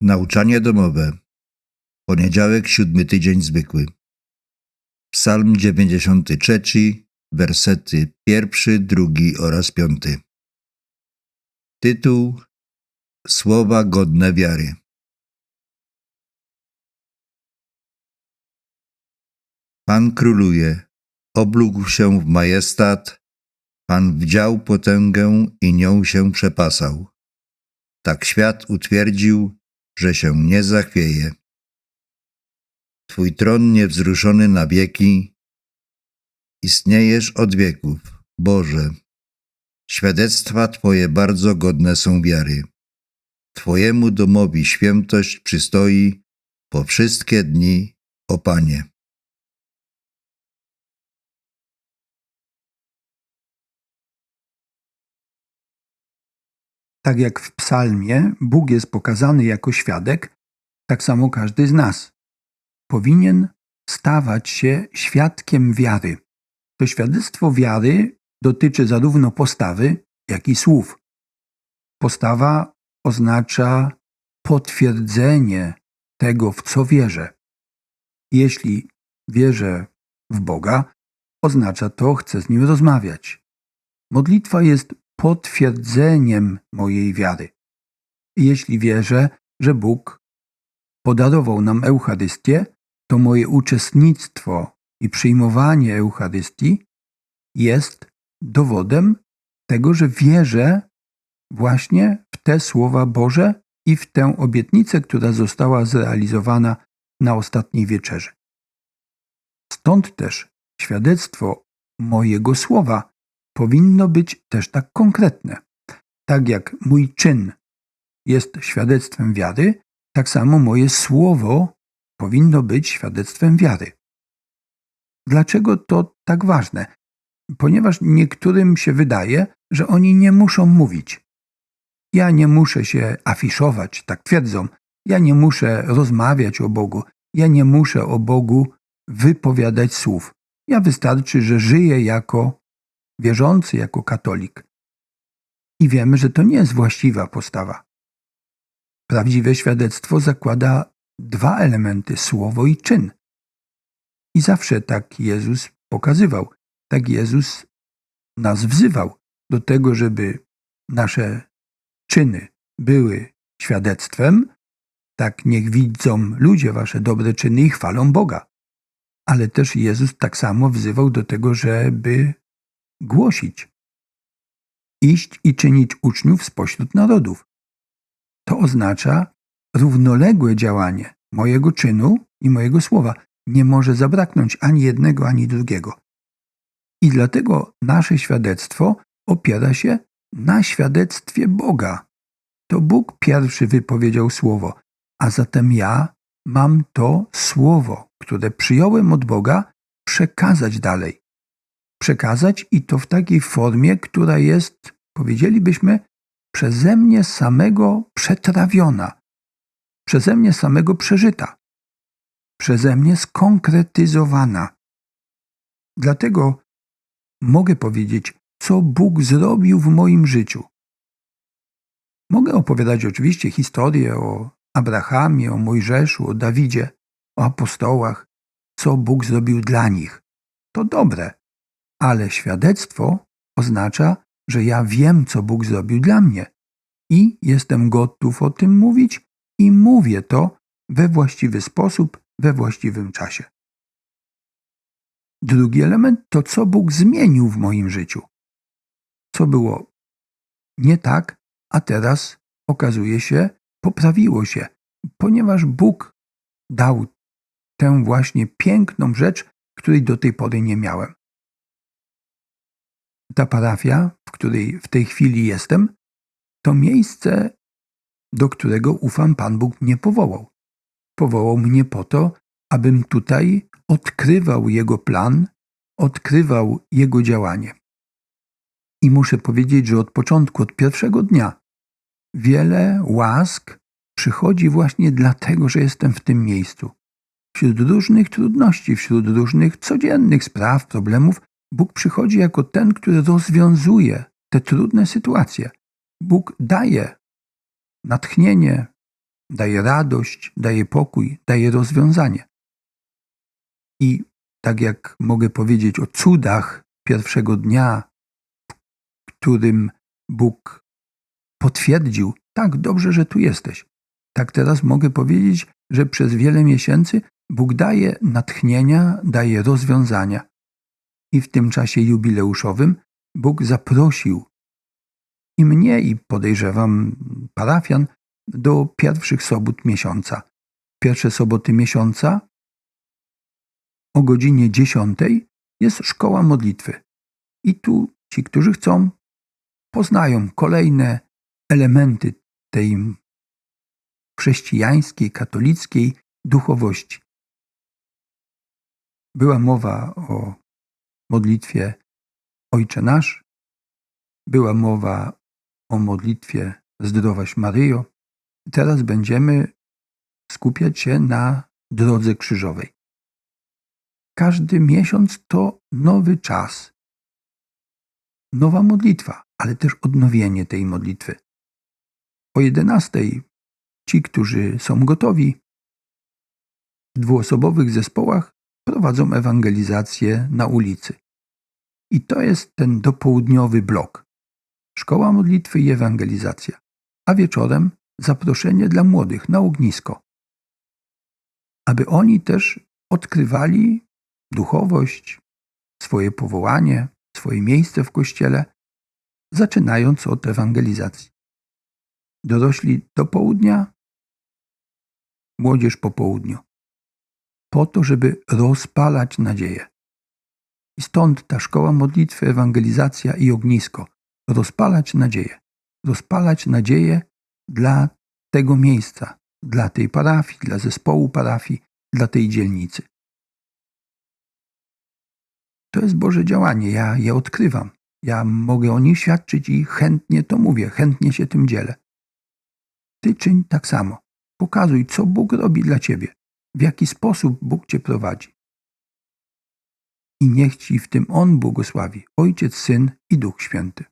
Nauczanie domowe. Poniedziałek, siódmy tydzień zwykły. Psalm 93, wersety pierwszy, drugi oraz piąty. Tytuł Słowa godne wiary. Pan króluje, oblógł się w majestat, Pan wdział potęgę i nią się przepasał. Tak świat utwierdził, że się nie zachwieje. Twój tron niewzruszony na wieki, istniejesz od wieków, Boże. Świadectwa Twoje bardzo godne są wiary. Twojemu domowi świętość przystoi po wszystkie dni, o Panie. Tak jak w psalmie Bóg jest pokazany jako świadek, tak samo każdy z nas powinien stawać się świadkiem wiary. To świadectwo wiary dotyczy zarówno postawy, jak i słów. Postawa oznacza potwierdzenie tego, w co wierzę. Jeśli wierzę w Boga, oznacza to, chcę z Nim rozmawiać. Modlitwa jest potwierdzeniem mojej wiary. Jeśli wierzę, że Bóg podarował nam Eucharystię, to moje uczestnictwo i przyjmowanie Eucharystii jest dowodem tego, że wierzę właśnie w te słowa Boże i w tę obietnicę, która została zrealizowana na ostatniej wieczerzy. Stąd też świadectwo mojego słowa powinno być też tak konkretne. Tak jak mój czyn jest świadectwem wiary, tak samo moje słowo powinno być świadectwem wiary. Dlaczego to tak ważne? Ponieważ niektórym się wydaje, że oni nie muszą mówić. Ja nie muszę się afiszować, tak twierdzą. Ja nie muszę rozmawiać o Bogu. Ja nie muszę o Bogu wypowiadać słów. Ja wystarczy, że żyję jako wierzący, jako katolik. I wiemy, że to nie jest właściwa postawa. Prawdziwe świadectwo zakłada dwa elementy słowo i czyn. I zawsze tak Jezus pokazywał, tak Jezus nas wzywał do tego, żeby nasze czyny były świadectwem, tak niech widzą ludzie wasze dobre czyny i chwalą Boga. Ale też Jezus tak samo wzywał do tego, żeby głosić, iść i czynić uczniów spośród narodów. To oznacza równoległe działanie mojego czynu i mojego słowa. Nie może zabraknąć ani jednego, ani drugiego. I dlatego nasze świadectwo opiera się na świadectwie Boga. To Bóg pierwszy wypowiedział słowo, a zatem ja mam to słowo, które przyjąłem od Boga, przekazać dalej. Przekazać i to w takiej formie, która jest, powiedzielibyśmy, przeze mnie samego przetrawiona, przeze mnie samego przeżyta, przeze mnie skonkretyzowana. Dlatego mogę powiedzieć, co Bóg zrobił w moim życiu. Mogę opowiadać oczywiście historię o Abrahamie, o Mojżeszu, o Dawidzie, o apostołach, co Bóg zrobił dla nich. To dobre, ale świadectwo oznacza, że ja wiem, co Bóg zrobił dla mnie i jestem gotów o tym mówić i mówię to we właściwy sposób, we właściwym czasie. Drugi element to, co Bóg zmienił w moim życiu. Co było nie tak, a teraz okazuje się, poprawiło się, ponieważ Bóg dał tę właśnie piękną rzecz, której do tej pory nie miałem. Ta parafia, w której w tej chwili jestem, to miejsce, do którego ufam Pan Bóg mnie powołał. Powołał mnie po to, abym tutaj odkrywał Jego plan, odkrywał Jego działanie. I muszę powiedzieć, że od początku, od pierwszego dnia, wiele łask przychodzi właśnie dlatego, że jestem w tym miejscu. Wśród różnych trudności, wśród różnych codziennych spraw, problemów, Bóg przychodzi jako ten, który rozwiązuje te trudne sytuacje. Bóg daje natchnienie, daje radość, daje pokój, daje rozwiązanie. I tak jak mogę powiedzieć o cudach pierwszego dnia, w którym Bóg potwierdził, tak dobrze, że tu jesteś. Tak teraz mogę powiedzieć, że przez wiele miesięcy Bóg daje natchnienia, daje rozwiązania. I w tym czasie jubileuszowym Bóg zaprosił i mnie, i podejrzewam parafian, do pierwszych sobot miesiąca. Pierwsze soboty miesiąca o godzinie 10 jest szkoła modlitwy. I tu ci, którzy chcą, poznają kolejne elementy tej chrześcijańskiej, katolickiej duchowości. Była mowa o modlitwie Ojcze Nasz, była mowa o modlitwie Zdrowaś Maryjo. Teraz będziemy skupiać się na drodze krzyżowej. Każdy miesiąc to nowy czas, nowa modlitwa, ale też odnowienie tej modlitwy. O 11 ci, którzy są gotowi, w dwuosobowych zespołach prowadzą ewangelizację na ulicy. I to jest ten dopołudniowy blok. Szkoła modlitwy i ewangelizacja. A wieczorem zaproszenie dla młodych na ognisko. Aby oni też odkrywali duchowość, swoje powołanie, swoje miejsce w kościele, zaczynając od ewangelizacji. Dorośli do południa, młodzież po południu. Po to, żeby rozpalać nadzieję. I stąd ta szkoła modlitwy, ewangelizacja i ognisko. Rozpalać nadzieję. Rozpalać nadzieję dla tego miejsca, dla tej parafii, dla zespołu parafii, dla tej dzielnicy. To jest Boże działanie. Ja je odkrywam. Ja mogę o nich świadczyć i chętnie to mówię, chętnie się tym dzielę. Ty czyń tak samo. Pokazuj, co Bóg robi dla ciebie, w jaki sposób Bóg cię prowadzi. I niech ci w tym On błogosławi, Ojciec, Syn i Duch Święty.